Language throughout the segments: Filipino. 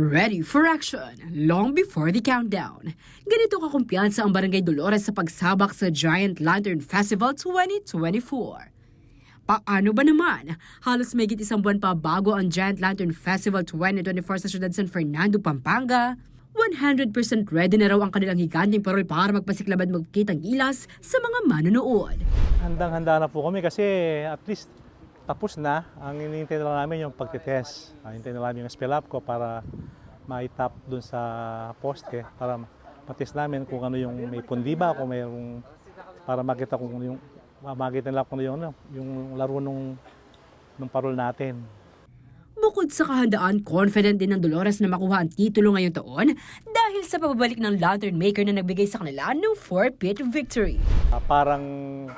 Ready for action long before the countdown. Ganito kakumpiyansa ang Barangay Dolores sa pagsabak sa Giant Lantern Festival 2024. Paano ba naman? Halos may isang buwan pa bago ang Giant Lantern Festival 2024 sa siyudad San Fernando, Pampanga. 100% ready na raw ang kanilang higanting parol para magpasiklab at magkitang gilas sa mga manonood. Handang-handa na po kami kasi at least tapos na. Ang hinihintay na lang namin yung pagtitest. Ang hinihintay na namin yung spell up ko para maitap dun sa poste para matest namin kung ano yung may pundi ba, kung mayroong para makita kung yung makita nila kung ano yung, ano, yung laro nung, nung parol natin. Bukod sa kahandaan, confident din ng Dolores na makuha ang titulo ngayong taon dahil sa pababalik ng lantern maker na nagbigay sa kanila ng 4-pit victory. Ah, parang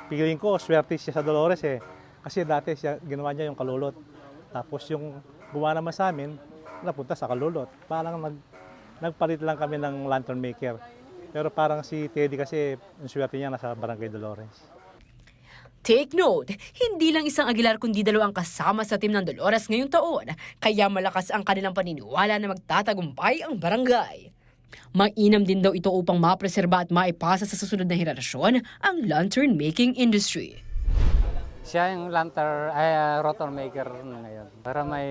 feeling ko, swerte siya sa Dolores eh. Kasi dati siya, ginawa niya yung kalulot. Tapos yung gumawa naman sa amin, napunta sa kalulot. Parang nag, nagpalit lang kami ng lantern maker. Pero parang si Teddy kasi, yung swerte niya nasa Barangay Dolores. Take note, hindi lang isang Aguilar kundi dalawa ang kasama sa team ng Dolores ngayong taon, kaya malakas ang kanilang paniniwala na magtatagumpay ang barangay. Mainam din daw ito upang mapreserba at maipasa sa susunod na henerasyon ang lantern making industry. Siya yung lantern, ay, ah, rotor maker ngayon para may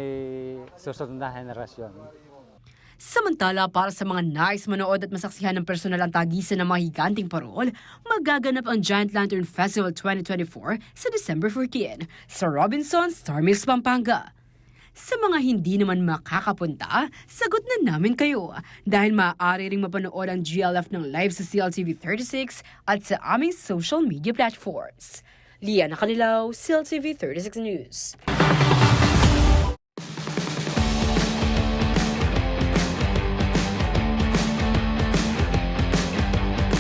susunod na henerasyon. Samantala, para sa mga nice manood at masaksihan ng personal ang tagisan ng mga higanting parol, magaganap ang Giant Lantern Festival 2024 sa December 14 sa Robinson Star Mills, Pampanga. Sa mga hindi naman makakapunta, sagot na namin kayo dahil maaari ring mapanood ang GLF ng live sa CLTV 36 at sa aming social media platforms. Liana Kanilaw, CLTV 36 News.